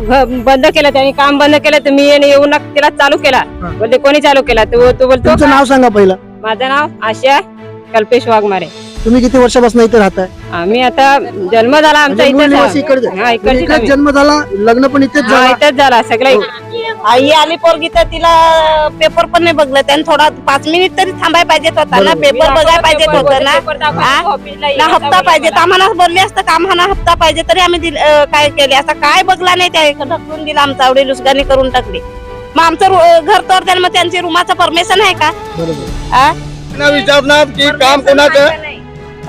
बंद केलं त्यांनी काम बंद केलं तर मी येणे- येऊन तिला चालू केला. बोलते कोणी चालू केला? तो तो बोलतो तुमचं नाव सांगा पहिलं. माझं नाव आशा कल्पेश वाघमारे. तुम्ही किती वर्षापासून इथे राहताय आम्ही आता जन्म झाला आमचा म्हणजे मूळ आहे. हा इकडेच आम्ही. जन्म झाला लग्न पण इथेच हा झाला इथेच झाला सगळं हो. आई आली पोरगी तर तिला पेपर पण नाही बघलं त्यानं थोडा पाच मिनिट तरी थांबाय पाहिजेत होता ना. पेपर बघायला पाहिजेत होतं ना हा? ना हप्ता पाहिजे. आम्हाला बोलले असतं का आम्हाला हप्ता पाहिजे तरी आम्ही दिल- अं, काय केले असं काय बघला नाही त्या ढकलून दिला आमचा आवडी लुसगानी करून टाकली मग आमचं रू- घर तर त्याला मग त्यांची रुमाचं परमिशन आहे का बरोबर आ? त्यांना विचारणार की काम कोणाचं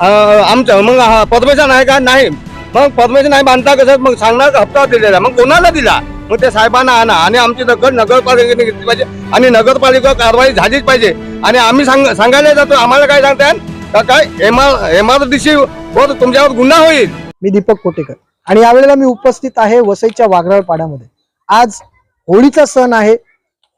आमचं मग पद्मजन आहे का? नाही. मग परमिशन नाही बांधता कसं? मग सांगणार हप्ता दिलेला. मग कोणाला दिला? मग ते साहेबांना आणा. आणि आमची दखल नगरपालिकेने घेतली पाहिजे. आणि नगरपालिका कारवाई झालीच पाहिजे. आणि आम्ही सांग सांगायला जातो. आम्हाला काय सांगताय का काय? एमआर एमआरडीसी वर तुमच्यावर गुन्हा होईल. मी दीपक कोटेकर. आणि यावेळेला मी उपस्थित आहे वसईच्या वाघराळ पाड्यामध्ये. आज होळीचा सण आहे.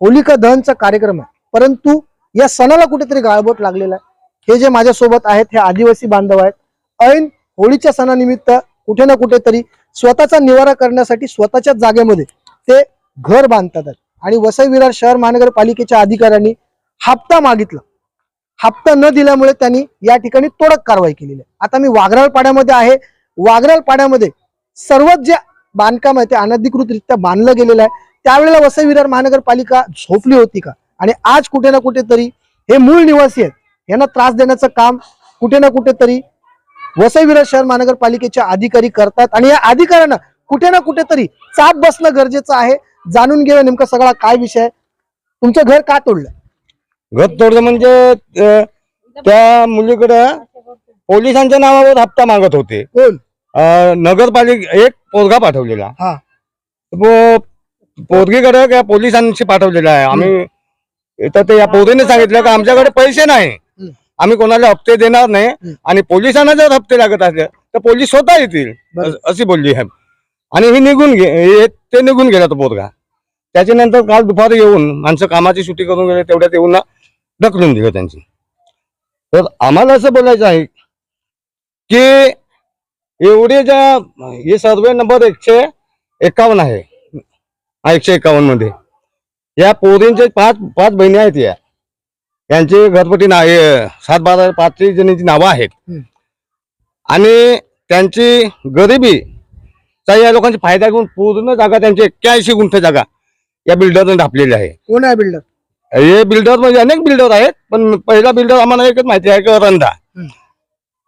होलिका दहनचा कार्यक्रम आहे. परंतु या सणाला कुठेतरी गाळबोट लागलेला आहे. हे जे माझ्यासोबत आहेत हे आदिवासी बांधव आहेत. ऐन होळीच्या सणानिमित्त कुठे ना कुठेतरी स्वतःचा निवारा करण्यासाठी स्वतःच्याच जागेमध्ये ते घर बांधतात. आणि वसई विरार शहर महानगरपालिकेच्या अधिकाऱ्यांनी हप्ता मागितला. हप्ता न दिल्यामुळे त्यांनी या ठिकाणी तोडक कारवाई केलेली आहे. आता मी वाघराळ पाड्यामध्ये आहे. वाघराळ पाड्यामध्ये सर्वच जे बांधकाम आहे ते अनधिकृतरित्या बांधलं गेलेलं आहे. त्यावेळेला वसई विरार महानगरपालिका झोपली होती का? आणि आज कुठे ना कुठेतरी हे मूळ निवासी आहेत. यांना त्रास देण्याचं काम कुठे ना कुठेतरी वसई विरार शहर महानगरपालिकेचे अधिकारी करतात. आणि या अधिकाऱ्यांना कुठे ना कुठेतरी चाप बसणं गरजेचं आहे. जाणून घेऊया नेमका सगळा काय विषय तुमचं घर का तोडलं? घर तोडलं म्हणजे त्या मुलीकडं पोलिसांच्या नावावर हप्ता मागत होते. नगरपालिका एक पोरगा पाठवलेला. हा. पोरगीकडे पोलिसांशी पाठवलेला आहे. आम्ही तर ते या पोरीने सांगितलं का आमच्याकडे पैसे नाही. आम्ही कोणाला हप्ते देणार नाही. आणि पोलिसांना जर हप्ते लागत असले तर पोलीस स्वतः येतील. अशी बोलली आहे. आणि ही निघून गे ते निघून गेला तो पोरगा. त्याच्यानंतर काल दुपारी येऊन माणसं कामाची सुट्टी करून गेले तेवढ्यात येऊन ढकलून दिलं त्यांची. तर आम्हाला असं बोलायचं आहे की एवढे ज्या हे सर्वे नंबर एकशे एकावन्न आहे. एकशे एकावन्नमध्ये या पोरींचे पाच पाच बहिणी आहेत या. यांचे घरपटी नाव हे सात बारा पाच जणींची नावं आहेत. आणि त्यांची गरिबी चा या लोकांची फायदा घेऊन पूर्ण जागा त्यांची एक्क्याऐंशी गुंठ जागा या बिल्डरने ढापलेली आहे. कोण आहे बिल्डर हे बिल्डर म्हणजे अनेक बिल्डर आहेत पण पहिला बिल्डर आम्हाला एकच माहिती आहे की रंधा.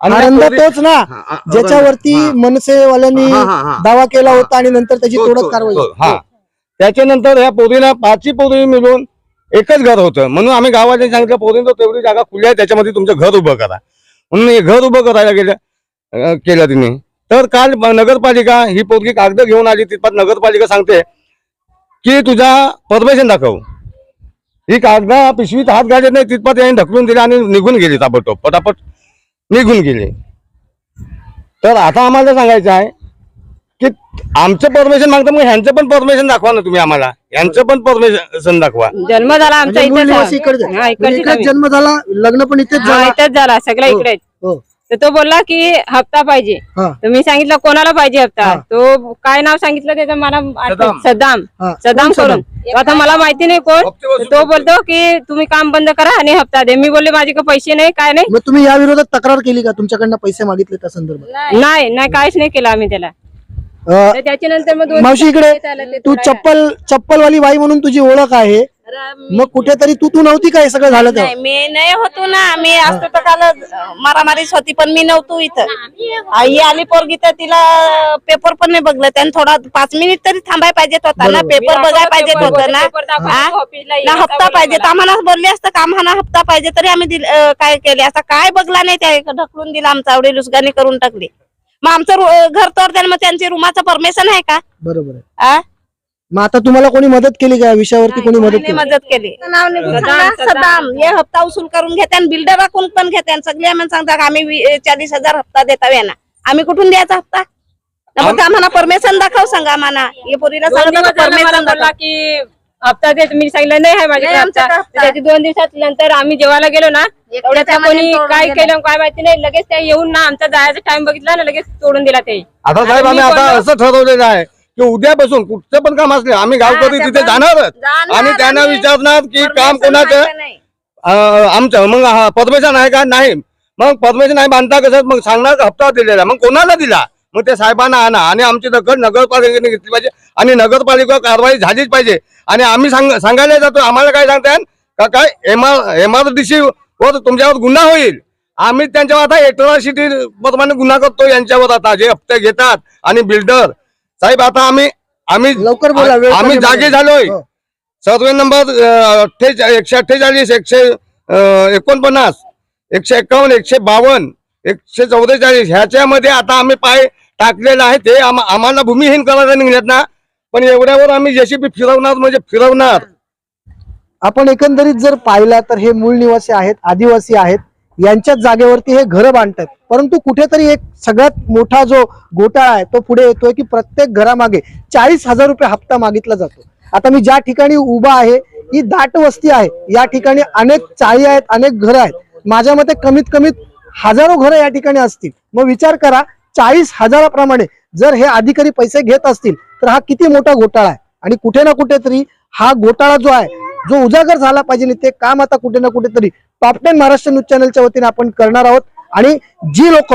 या आनंद तोच ना ज्याच्यावरती. मनसेवाल्यांनी. दावा केला. होता आणि नंतर त्याची तो- तोडक कारवाई. तो- हा. त्याच्यानंतर ह्या पोरीला पाचही पोरी मिळून एकच घर होतं. म्हणून आम्ही गावाने सांगितलं पोरींचं तेवढी जागा खुली आहे त्याच्यामध्ये तुमचं घर उभं करा. म्हणून हे घर उभं करायला गेलं केलं तिने. तर काल नगरपालिका ही पोरगी कागद घेऊन आली तिथपात नगरपालिका सांगते की तुझा परमिशन दाखव. ही कागद पिशवीत हात घालत नाही तिथपात यांनी ढकलून दिली आणि निघून गेली ताबडतोब. पटापट निघून गेले. तर आता आम्हाला सांगायचं आहे की आमचं परमिशन मागतं मग ह्यांचं पण परमिशन दाखवा ना तुम्ही आम्हाला यांचं पण परमिशन दाखवा जन्म झाला आमचा म्हणजे इथेच. इकडचे. हा म्हणजे इकडेच आम्ही. जन्म झाला लग्न पण इथेच झाला इथेच झाला सगळं हो. इकडे हो. तर तो बोलला की हप्ता पाहिजे हा. तर मी सांगितलं कोणाला पाहिजे हप्ता. तो काय नाव सांगितलं त्याचं मला सदाम. सदाम करून आता मला माहिती नाही कोण तो बोलतो की तुम्ही काम बंद करा आणि हप्ता दे मी बोलले माझे पैसे नाही काय नाही मग तुम्ही या विरोधात तक्रार केली का तुमच्याकडनं पैसे मागितले त्या संदर्भात नाही नाही काहीच नाही केलं आम्ही त्याला तर त्याच्यानंतर मग दोन मावशी इकडे दिवस ते. चप्पल चप्पलवाली बाई म्हणून तुझी ओळख आहे. मग कुठेतरी तू तू नव्हती का हे सगळं झालं नाही तेव्हा मी नाही होतो ना. मी असतो तर काल मारामारीच होती पण मी नव्हतो इथं. आई आली पोरगी तर तिला पेपर पण नाही बघलं. त्यानं थोडा पाच मिनिट तरी थांबाय पाहिजेत होता ना. पेपर बघायला पाहिजेत पेपर होतं ना. हा? हप्ता पाहिजे. मला. आम्हाला बोलले असतं का आम्हाला हप्ता पाहिजे? तरी आम्ही दिल- अं, काय केले? असं काय बघला नाही त्या ढकलून दिला आमचा आवडी लुसगानी करून टाकली. मग आमचं रू- घर तर त्यानं मग त्यांची रुमाचं परमिशन आहे का? बरोबर आहे. आ? मग आता तुम्हाला कोणी मदत केली का? या विषयावरती कोणी मदत कोणी केली? मदत केली. नाव निघून सदाम, सांगा, सदाम. सदाम. हे हप्ता उसूल करून घेते आणि बिल्डर राखून पण घेते आणि सगळे आम्ही सांगतात आम्ही वी- चाळीस हजार हप्ता देता ना. आम्ही कुठून द्यायचा हप्ता? न मग आम्हाला परमिशन दाखव सांगा आम्हाला. हे पोरीला दोन दिवस सांगतो झालं मला परमिशन बोलला दाखव की हप्ता दे मी सांगितलं नाही आहे माझ्याकडे नाही, हप्ता आमच्याकडे हप्ता. तर त्याची दोन दिवसात नंतर आम्ही जेवायला गेलो ना तेवढ्यात त्या कोणी काय. केलं काय माहिती नाही लगेच त्या येऊन ना आमचा जायचा टाइम बघितला ना लगेच तोडून दिला ते. आता साहेब आम्ही आता असं ठरवलेलं आहे की उद्यापासून कुठचं पण काम असले आम्ही गावकरी हा, तिथे जाणारच. जाणार आणि त्यांना आणि विचारणार की काम कोणाचं? नाही? अं, आमचं मग हा परमिशन आहे का? नाही. मग परमिशन नाही बांधता कसं? मग सांगणार का हप्ता दिलेला? मग कोणाला दिला? मग ते साहेबांना आणा. आणि आमची दखल नगरपालिकेने घेतली पाहिजे. आणि नगरपालिका कारवाई झालीच पाहिजे. आणि आम्ही सांग सांगायला जातो. आम्हाला काय सांगताय का काय एमआर एमआरडीसी वर तुमच्यावर गुन्हा होईल. आम्ही त्यांच्यावर आता एट्रॉसिटी प्रमाणे गुन्हा करतो. यांच्यावर आता जे हप्ते घेतात आणि बिल्डर साहेब आता आम्ही आम्ही लवकर बोला आम्ही जागे. झालोय. हो. सर्वे नंबर एकशे अठ्ठेचाळीस एकशे एकोणपन्नास एकशे एकावन्न एकशे बावन्न एकशे चौवेचाळीस. ह्याच्यामध्ये आता आम्ही पाय टाकलेलं आहे ते आम- आम्हाला भूमिहीन करायला निघण्यात ना. पण एवढ्यावर आम्ही जेसीबी फिरवणार म्हणजे फिरवणार. आपण एकंदरीत जर पाहिला तर हे मूळ निवासी आहेत आदिवासी आहेत. यांच्याच जागेवरती हे घरं बांधतात. परंतु कुठेतरी एक सगळ्यात मोठा जो घोटाळा आहे तो पुढे येतोय की प्रत्येक घरामागे चाळीस हजार रुपये हप्ता मागितला जातो. आता मी ज्या ठिकाणी उभा आहे ही दाट वस्ती आहे. या ठिकाणी अनेक चाळी आहेत अनेक घरं आहेत. माझ्या मते कमीत कमीत हजारो घरं या ठिकाणी असतील. मग विचार करा चाळीस हजाराप्रमाणे जर हे अधिकारी पैसे घेत असतील तर हा किती मोठा घोटाळा आहे? आणि कुठे ना कुठेतरी हा घोटाळा जो आहे जो उजागर झाला पाहिजे ते काम आता कुठे ना कुठेतरी टॉप टेन महाराष्ट्र न्यूज चॅनलच्या वतीने आपण करणार आहोत. आणि जी लोक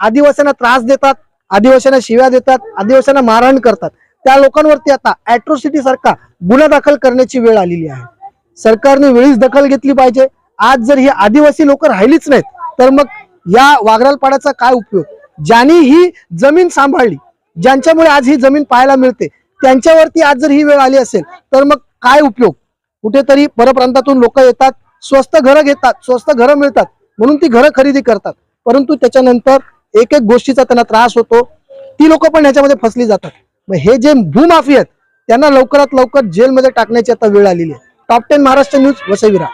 आदिवासींना त्रास देतात आदिवासींना शिव्या देतात आदिवासींना मारहाण करतात त्या लोकांवरती आता अॅट्रोसिटी सारखा गुन्हा दाखल करण्याची वेळ आलेली आहे. सरकारने वेळीच दखल घेतली पाहिजे. आज जर ही आदिवासी लोक राहिलीच नाहीत तर मग या वागरालपाड्याचा काय उपयोग? ज्यांनी ही जमीन सांभाळली ज्यांच्यामुळे आज ही जमीन पाहायला मिळते त्यांच्यावरती आज जर ही वेळ आली असेल तर मग काय उपयोग? कुठेतरी परप्रांतातून लोक येतात स्वस्त घरं घेतात स्वस्त घरं मिळतात म्हणून ती घरं खरेदी करतात. परंतु त्याच्यानंतर एक एक गोष्टीचा त्यांना त्रास होतो. ती लोक पण ह्याच्यामध्ये फसली जातात. मग हे जे भूमाफी आहेत त्यांना लवकरात लवकर जेलमध्ये टाकण्याची आता वेळ आलेली आहे. Top ten Maharashtra news Vasai Virar